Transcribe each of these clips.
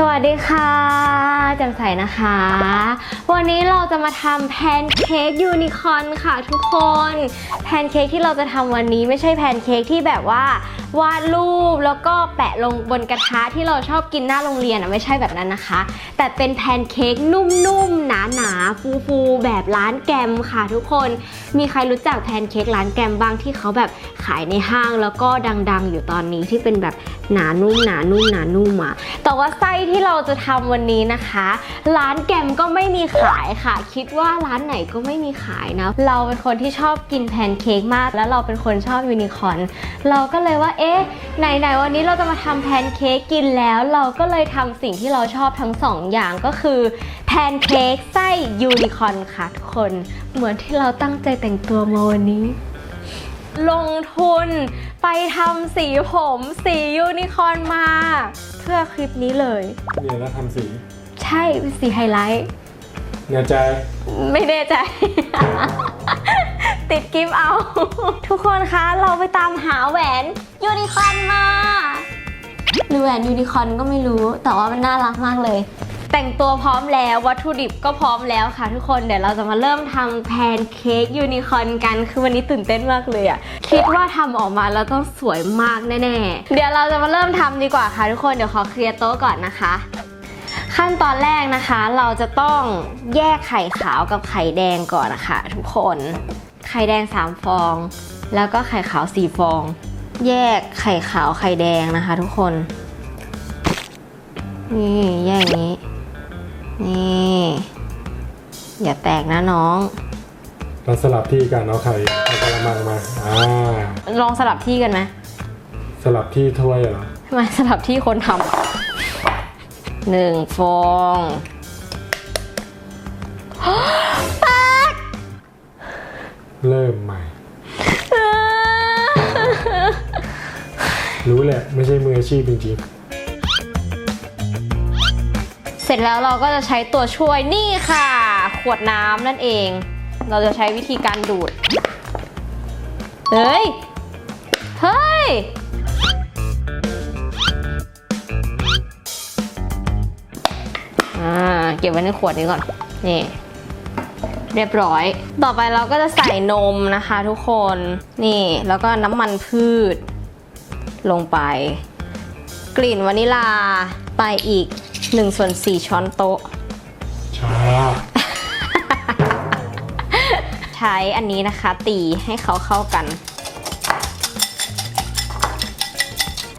สวัสดีค่ะแจำใสนะคะ วันนี้เราจะมาทำแพนเค้กยูนิคอนค่ะทุกคน แพนเค้กที่เราจะทำวันนี้ไม่ใช่แพนเค้กที่แบบว่าวาดรูปแล้วก็แปะลงบนกระทะที่เราชอบกินหน้าโรงเรียนอะไม่ใช่แบบนั้นนะคะ แต่เป็นแพนเค้กนุ่มๆหนาๆฟูๆแบบร้านแกมค่ะทุกคน มีใครรู้จักแพนเค้กร้านแกมบ้างที่เขาแบบขายในห้างแล้วก็ดังๆ อยู่ตอนนี้ที่เป็นแบบหนานุ่มหนานุ่มหนานุ่มอะแต่ว่าไส้ที่เราจะทำวันนี้นะคะ ร้านแกมก็ไม่มีขายค่ะ คิดว่าร้านไหนก็ไม่มีขายนะ เราเป็นคนที่ชอบกินแพนเค้กมาก แล้วเราเป็นคนชอบยูนิคอนเราก็เลยว่าเอ๊ะไหนๆวันนี้เราจะมาทำแพนเค้กกินแล้ว เราก็เลยทำสิ่งที่เราชอบทั้งสองอย่างก็คือแพนเค้กไส้ยูนิคอนค่ะทุกคน เหมือนที่เราตั้งใจแต่งตัวมาวันนี้ ลงทุน ไปทำสีผมสียูนิคอร์นมา เพื่อคลิปนี้เลย เนี่ยแล้วทำสี ใช่เป็นสีไฮไลท์เนี่ยใจ ไม่แน่ใจ ติดกิฟต์เอา ทุกคนคะเราไปตามหาแหวนยูนิคอร์นมา หรือแหวนยูนิคอร์นก็ไม่รู้ แต่ว่ามันน่ารักมากเลย แต่งตัวพร้อมแล้ววัตถุดิบก็พร้อมแล้วค่ะทุกคนเดี๋ยวเราจะมาเริ่มทำแพนเค้กยูนิคอร์นกันคือวันนี้ตื่นเต้นมากเลยอะคิดว่าทำออกมาแล้วต้องสวยมากแน่ๆ เดี๋ยวเราจะมาเริ่มทำดีกว่าค่ะทุกคนเดี๋ยวขอเคลียร์โต๊ะก่อนนะคะ ขั้นตอนแรกนะคะ เราจะต้องแยกไข่ขาวกับไข่แดงก่อนนะคะ ทุกคน ไข่แดง 3 ฟอง แล้วก็ไข่ขาว 4 ฟอง แยกไข่ขาวไข่แดงนะคะ ทุกคนนี่แยกอย่างนี้ นี่ อย่าแตกนะน้อง เราสลับที่กันเอาไข่เอากระมังมาอ่าลองสลับที่กันไหมสลับที่ถ้วยเหรอทำไมสลับที่คนทำหนึ่งฟองเริ่มใหม่ รู้แหละ ไม่ใช่มืออาชีพจริง เสร็จแล้วเราก็จะใช้ตัวช่วยนี่ค่ะ ขวดน้ำนั่นเอง เราจะใช้วิธีการดูด เฮ้ย เฮ้ยอ่าเก็บไว้ในขวดนี้ก่อน นี่ เรียบร้อย ต่อไปเราก็จะใส่นมนะคะทุกคน นี่ แล้วก็น้ำมันพืช ลงไป กลิ่นวานิลาไปอีก 1ส่วน4ช้อนโต๊ะๆช้าใช้อันนี้นะคะ ตีให้เขาเข้ากัน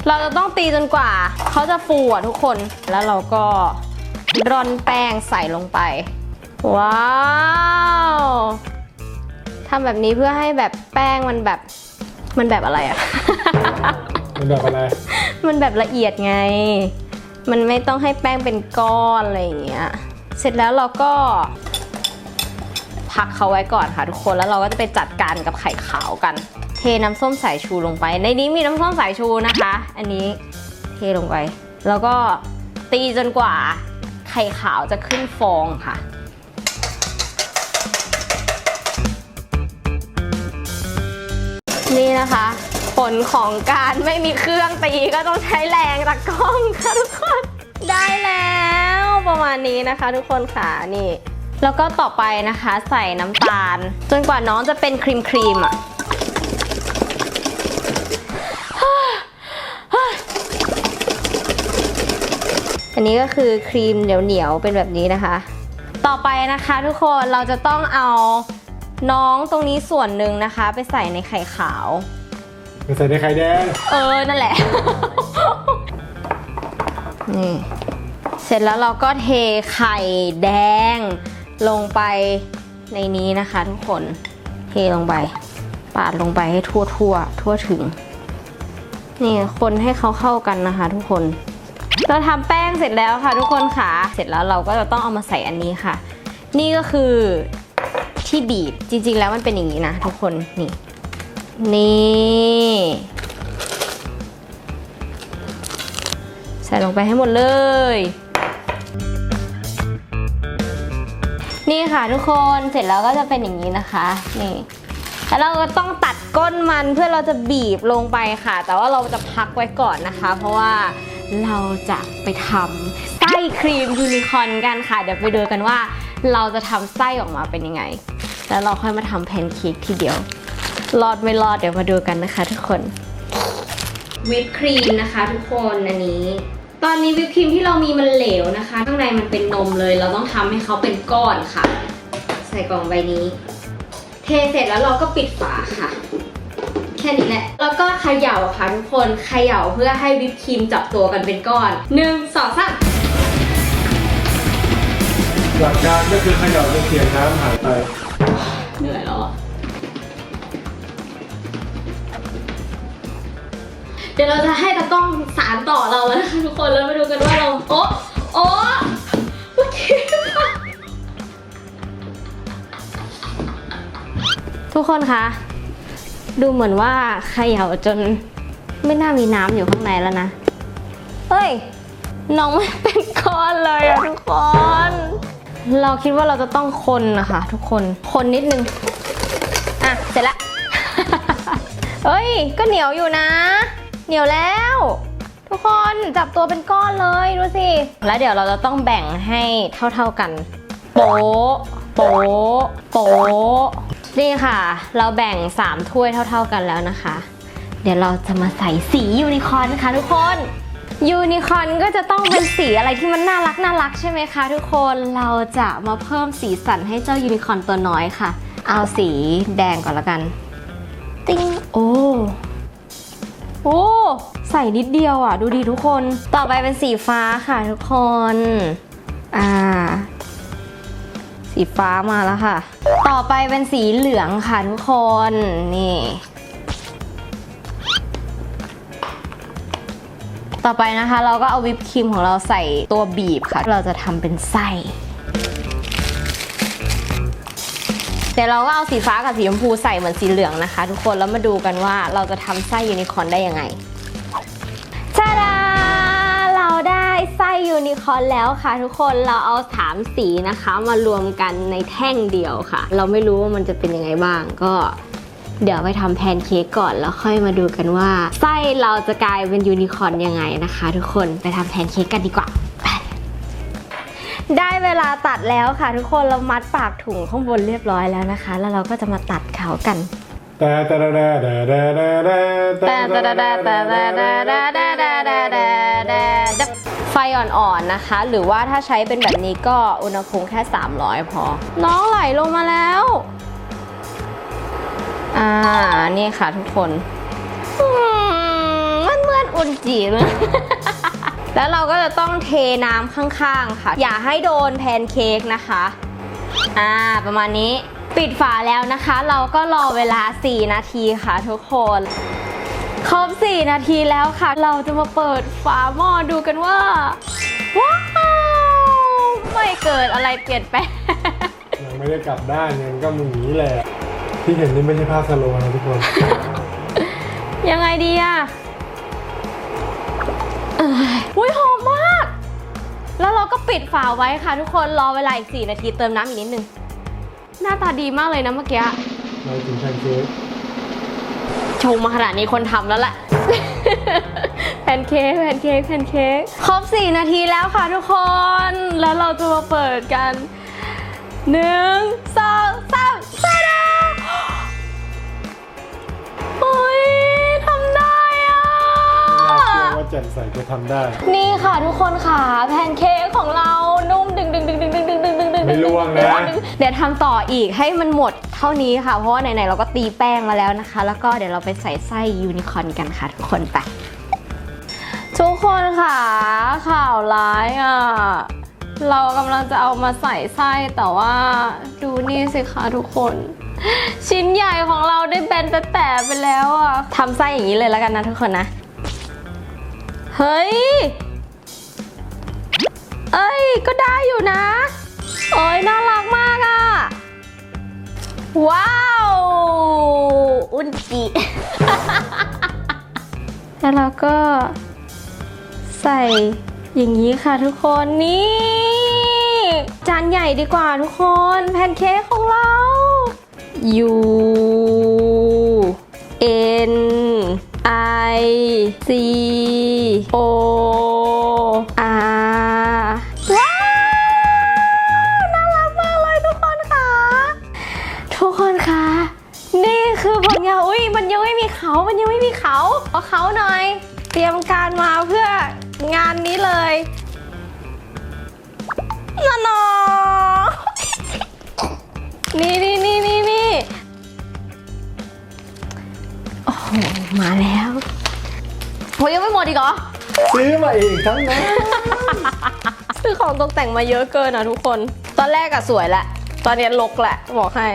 เราจะต้องตีจนกว่า เขาจะฟูอะทุกคนแล้วเราก็ร่อนแป้งใส่ลงไป ว้าวทำแบบนี้เพื่อให้แบบแป้งมันแบบมันแบบอะไรอะ มันแบบอะไร มันแบบละเอียดไง มันไม่ต้องให้แป้งเป็นก้อนอะไรอย่างเงี้ย เสร็จแล้วเราก็พักเขาไว้ก่อนค่ะทุกคนแล้วเราก็จะไปจัดการกับไข่ขาวกัน เทน้ำส้มสายชูลงไป ในนี้มีน้ำส้มสายชูนะคะ อันนี้เทลงไป แล้วก็ตีจนกว่าไข่ขาวจะขึ้นฟองค่ะนี่นะคะ ผลของการไม่มีเครื่องตีก็ต้องใช้แรงตะกล้องค่ะทุกคน ณนี้นะคะทุกคนค่ะนี่แล้วก็ต่อไปนะคะใส่น้ำตาล จนกว่าน้องจะเป็นครีมครีมๆอะอันนี้ก็คือครีมเหนียวๆเป็นแบบนี้นะคะ ต่อไปนะคะทุกคนเราจะต้องเอาน้องตรงนี้ส่วนหนึ่งนะคะ ไปใส่ในไข่ขาว ไปใส่ในไข่แดง เออ นั่นแหละ นี่ เสร็จแล้วเราก็เทไข่แดง ลงไปในนี้นะคะทุกคน เทลงไป ปาดลงไปให้ทั่วทั่วทั่วถึง นี่คนให้เขาเข้ากันนะคะ ทุกคน เราทำแป้งเสร็จแล้วค่ะ ทุกคนค่ะ เสร็จแล้วเราก็จะต้องเอามาใส่อันนี้ค่ะ นี่ก็คือที่บีบจริง ๆ แล้วมันเป็นอย่างนี้นะทุกคนนี่นี่ใส่ลงไปให้หมดเลย นี่ค่ะทุกคนเสร็จแล้วก็จะเป็นอย่างนี้นะคะ นี่แล้วเราก็ต้องตัดก้นมันเพื่อเราจะบีบลงไปค่ะ แต่ว่าเราจะพักไว้ก่อนนะคะ เพราะว่าเราจะไปทำไส้ครีมยูนิคอร์นกันค่ะ เดี๋ยวไปดูกันว่าเราจะทำไส้ออกมาเป็นยังไง แล้วเราค่อยมาทำแพนเค้กทีเดียว รอดไม่รอดเดี๋ยวมาดูกันนะคะ ทุกคนวิปครีมนะคะ ทุกคนอันนี้ ตอนนี้วิปครีมที่เรามีมันเหลวนะคะ มันเป็นนมเลย เราต้องทำให้เขาเป็นก้อนค่ะ ใส่กล่องใบนี้ เทเสร็จแล้วเราก็ปิดฝาค่ะ แค่นี้แหละ แล้วก็เขย่าค่ะทุกคนเขย่าเพื่อให้วิปครีมจับตัวกันเป็นก้อนหนึ่งสองสามหลักการก็คือเขย่าจนเสียงน้ำหายไปเหนื่อยแล้วอะเดี๋ยวเราจะให้ตากล้องสารต่อเราแล้วนะคะทุกคนแล้วมาดูกันว่าเรา โอ๊ะโอ๊ะ ทุกคนคะ ดูเหมือนว่าเขย่าจนไม่น่ามีน้ำอยู่ข้างในแล้วนะ เฮ้ย น้องไม่เป็นก้อนเลยอะทุกคน เราคิดว่าเราจะต้องคนนะคะทุกคน คนนิดนึง อะ เสร็จละ เฮ้ย ก็เหนียวอยู่นะ เหนียวแล้ว ทุกคนจับตัวเป็นก้อนเลยดูสิ แล้วเดี๋ยวเราจะต้องแบ่งให้เท่าๆกัน โป๊ะ โป๊ะ โป๊ะ นี่ค่ะ เราแบ่ง 3 ถ้วยเท่า ๆกันแล้วนะคะ เดี๋ยวเราจะมาใส่สียูนิคอร์นนะคะทุกคนยูนิคอร์นก็จะต้องเป็นสีอะไรที่มันน่ารักน่ารักใช่ไหมคะทุกคนเราจะมาเพิ่มสีสันให้เจ้ายูนิคอร์นตัวน้อยค่ะ เอาสีแดงก่อนละกัน ติ้งโอ้โอ้ใส่นิดเดียวอะ ดูดีทุกคน ต่อไปเป็นสีฟ้าค่ะทุกคน อ่า สีฟ้ามาแล้วค่ะ ต่อไปเป็นสีเหลืองค่ะทุกคน นี่ ต่อไปนะคะเราก็เอาวิปครีมของเราใส่ตัวบีบค่ะ เราจะทำเป็นไส้เดี๋ยวเราก็เอาสีฟ้ากับสีชมพูใส่เหมือนสีเหลืองนะคะ ทุกคนแล้วมาดูกันว่าเราจะทำไส้ยูนิคอร์นได้ยังไง ได้ไส้ยูนิคอร์นแล้วค่ะ ทุกคนเราเอาสามสีนะคะ มารวมกันในแท่งเดียวค่ะ เราไม่รู้ว่ามันจะเป็นยังไงบ้างก็เดี๋ยวไปทำแพนเค้กก่อนแล้วค่อยมาดูกันว่า ไส้เราจะกลายเป็นยูนิคอร์นยังไงนะคะ ทุกคนไปทำแพนเค้กกันดีกว่าไปได้เวลาตัดแล้วค่ะ ทุกคนเรามัดปากถุงข้างบนเรียบร้อยแล้วนะคะ แล้วเราก็จะมาตัดเขากันแต่แต่แต่แต่แต่แต่แต่ไฟอ่อนๆนะคะ หรือว่าถ้าใช้เป็นแบบนี้ก็อุณหภูมิแค่ 300 พอ น้องไหลลงมาแล้ว อ่า นี่ค่ะทุกคนอืมมันเหมือนอุ่นจีเลยแล้วเราก็จะต้องเทน้ำข้างๆค่ะ อย่าให้โดนแพนเค้กนะคะ อ่า ประมาณนี้ ปิดฝาแล้วนะคะ เราก็รอเวลา 4 นาทีค่ะทุกคน ครบ 4 นาทีแล้วค่ะ เราจะมาเปิดฝาหม้อดูกันว่า ว้าว ไม่เกิดอะไรเปลี่ยนแปลง ยังไม่ได้กลับด้านยังก็มึงอย่างนี้แหละ ที่เห็นนี่ไม่ใช่ภาพสโลว์นะทุกคน ยังไงดีอะเอ้ยอุ้ยหอมมาก แล้วเราก็ปิดฝาไว้ค่ะทุกคนรอเวลาอีก 4 นาทีเติมน้ำอีกนิดนึง หน้าตาดีมากเลยนะเมื่อกี้ เราถึงแพนเค้ก ชงมาขนาดนี้คนทำแล้วแหละ แพนเค้กแพนเค้กแพนเค้กครบ 4 นาทีแล้วค่ะทุกคน แล้วเราจะมาเปิดกัน 1 2 3สามสดาโอ้ยทำได้อะ น่าเชื่อว่าแจ่มใส่จะทำได้ นี่ค่ะทุกคนค่ะ แพนเค้กของเรานุ่มดึงดึงดึงดึงดึงดึง ไม่ร่วงนะ เดี๋ยวทำต่ออีกให้มันหมดเท่านี้ค่ะ เพราะว่าไหนๆเราก็ตีแป้งมาแล้วนะคะ แล้วก็เดี๋ยวเราไปใส่ไส้ยูนิคอนกันค่ะทุกคนไปทุกคนค่ะข่าวร้ายอะเรากำลังจะเอามาใส่ไส้แต่ว่าดูนี่สิคะทุกคน ชิ้นใหญ่ของเราได้แบนแต่แต่ไปแล้วอะทำไส้อย่างนี้เลยแล้วกันนะทุกคนนะ เฮ้ย เอ้ยก็ได้อยู่นะ โอ้ยน่ารักมากอะว้าว อุนจิ แล้วเราก็ใส่อย่างนี้ค่ะทุกคนนี่ จานใหญ่ดีกว่าทุกคน แพนเค้กของเรา U N I C ม่มีเขามันยังไม่มีเขาเอาเขาหน่อย เตรียมการมาเพื่องานนี้เลยน่นอนี่นี่นี่นี่นี่โอ้โห มาแล้วโหยังไม่หมดอีกเหรอ ซื้อมาเองทั้งนั้นคือของตกแต่งมาเยอะเกินอะทุกคน ตอนแรกอะสวยแหละ ตอนนี้ลกแหละบอกให้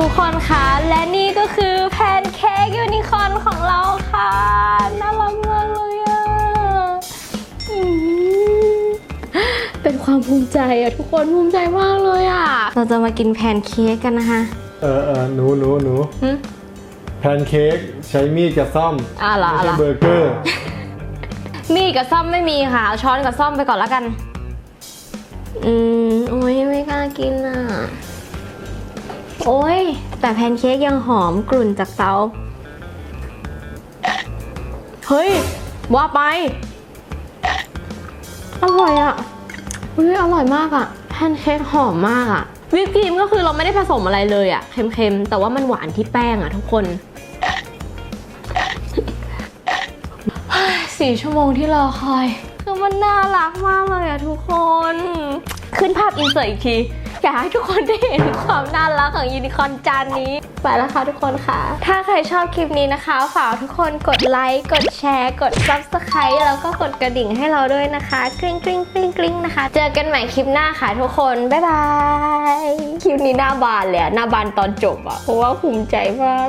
ทุกคนคะและนี่ก็คือแพนเค้กยูนิคอร์นของเราค่ะ น่ารักมากเลยอะอืมเป็นความภูมิใจอะทุกคนภูมิใจมากเลยอะเราจะมากินแพนเค้กกันนะคะ เออเออหนูหนูหนูหึแพนเค้กใช้มีดกับซ่อมอะเหรอไม่อะเหรอใช่เบอร์เกอร์ มีดกับซ่อมไม่มีค่ะเอาช้อนกับซ่อมไปก่อนแล้วกัน อืมโอ้ยไม่กล้ากินอะ โอ้ย แต่แพนเค้กยังหอมกลุ่นจากเตา เฮ้ย ว่าไป อร่อยอะเฮ้ยอร่อยมากอะ แพนเค้กหอมมากอะ วิปครีมก็คือเราไม่ได้ผสมอะไรเลยอะ เค็มๆ แต่ว่ามันหวานที่แป้งอะทุกคนสี่ชั่วโมงที่รอคอย คือมันน่ารักมากเลยอะทุกคน ขึ้นภาพอินเสิร์ตอีกที อยากให้ทุกคนได้เห็นความน่ารักของยูนิคอร์นจานนี้ ไปแล้วค่ะทุกคนค่ะ ถ้าใครชอบคลิปนี้นะคะ ฝากทุกคนกดไลค์ กดแชร์ กด subscribe แล้วก็กดกระดิ่งให้เราด้วยนะคะ กริ๊งกริ๊งกริ๊งกริ๊งนะคะ เจอกันใหม่คลิปหน้าค่ะทุกคน บ๊ายบาย คลิปนี้หน้าบานเลยอะหน้าบานตอนจบอะเพราะว่าภูมิใจมาก